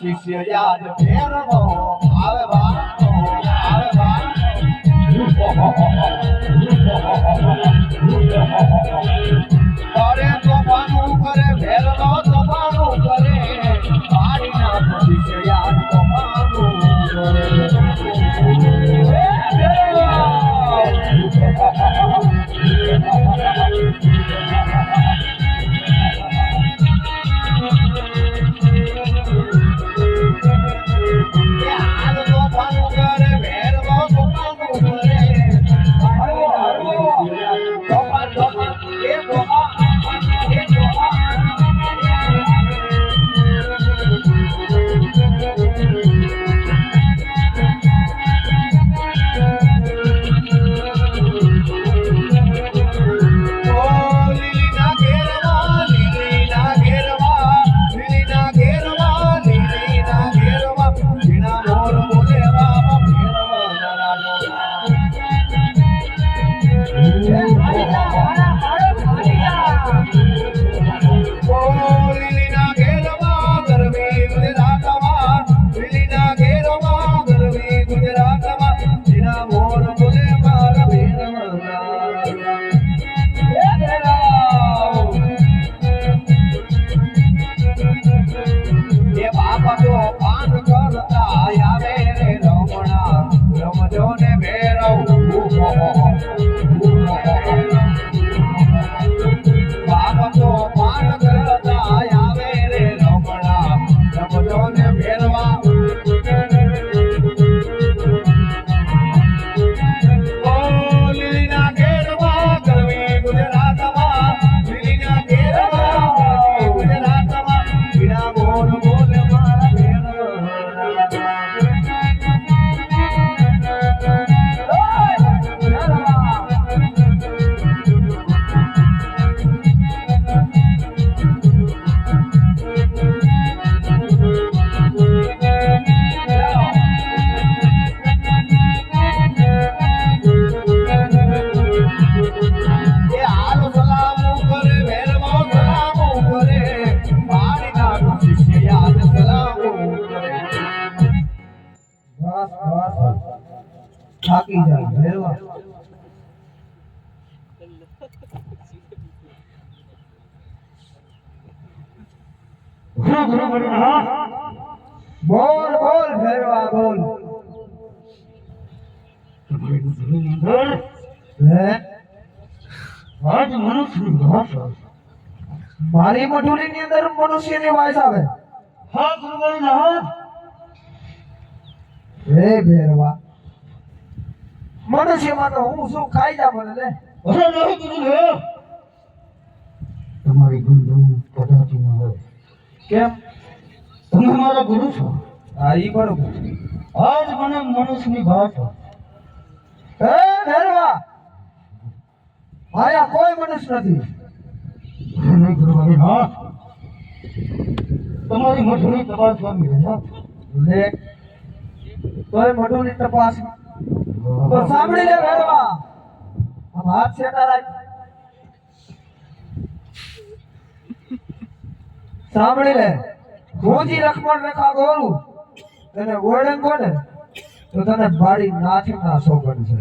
શિષ્ય યાદ ભેરવો આવે બાપો આવે બાપો I'm. થાકી જાય ભેરવા ગુરુ ગુરુ બનના બોલ બોલ ભેરવા બોલ તમારી ગુરુની અંદર હે આજ મનુષ્યની ભાષા મારી મઢુલી ની અંદર મનુષ્યની વાસ આવે હા ગુરુ બનના હે ભેરવા મનુષ્યમાં તો હું શું ખાઈ જા મને લે? તમારી ગુરુ કદાચ ન હોય. કેમ? તમે મારા ગુરુ છો. હા ઈ બરોબર. આજ મને મનુષ્યની ભાષા હે ભેરવા! આયા કોઈ મનુષ્ય નથી. નહીં ગુરુ હા તમારી મઠની તપાસવાની રજા લે. કોઈ મઢુની તપાસ તો સાંભળી લે આમ હાથ રાખ સાંભળી લે ભોજી લખમણ રેખા ગોરું. તને ઓળંગો કોને? તો તને ભાડી નાથી ના સોગન છે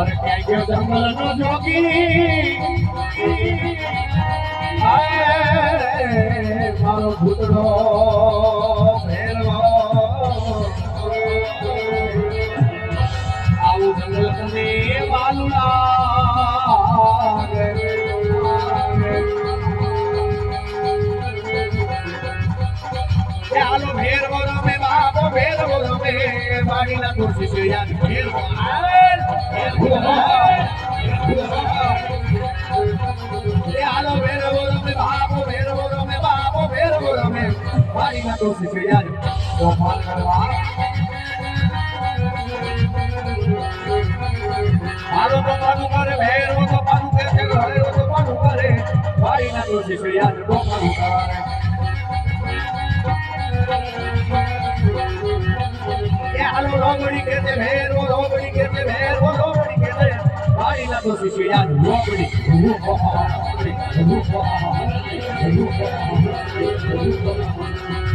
અરે ક્યાં ગયો જંગલનો જોગી હાય મારો ભૂતડો જંગલ છે યાદ ભેરવો. તો શિષ્યા તોફાન કરવા. હાલો તો પાનું કરે, ભેરવો તો પાનું કે છે ઘરેવો તો પાનું કરે. વાડીના તો શિષ્યા તોફાન કરે એ હાલો લોબડી કે છે, ભેરવો લોબડી કે ભેર ભેરવો લોબડી કે છે. વાડીના તો શિષ્યા લોબડી એ હાલો લોબડી કે છે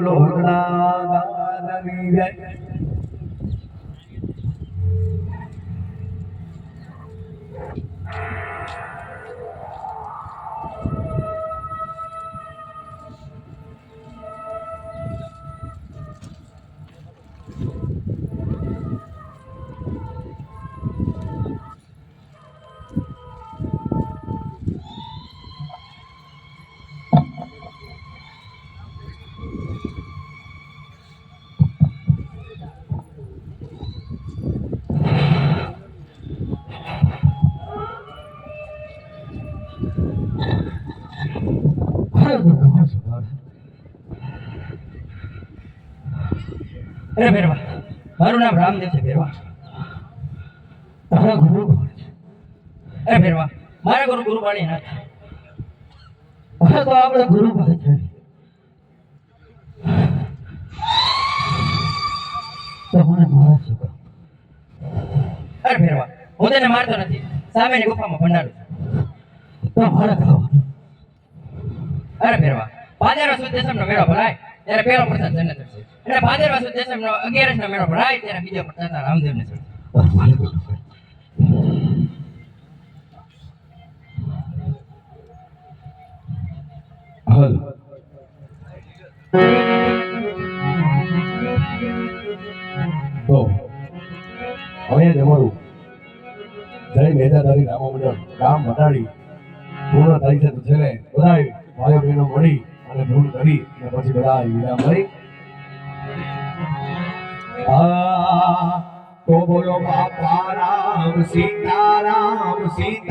બોલો દાદાની જય અરે ભેરવા. મારું નામ રામદેવ છે, ભેરવા. તારા ગુરુ કોણ છે? અરે ભેરવા, મારા ગુરુ ગુરુબાણી નાથ અરે તો આપણે ગુરુ ભાઈ છે? તમને મારા શું? અરે ભેરવા, હું તેને મારતો નથી. સામેની ગુફામાં ભંડારું તો મારે ખાવાનું. અરે ભેરવા ભાદેરવા સુધી દેશમનો મેળો ભરાય, ત્યારે પહેલો પ્રસાદ જન્નત છે અને ભાદેરવા સુદ તમારું જય મેધાધારી રામ મંડળ પૂર્ણ થાય છે તો છેલ્લે અને ધૂળ કરી પછી બધા વિરામ લઈ આ તો બોલો બાપા રામ સીતારામ સીતા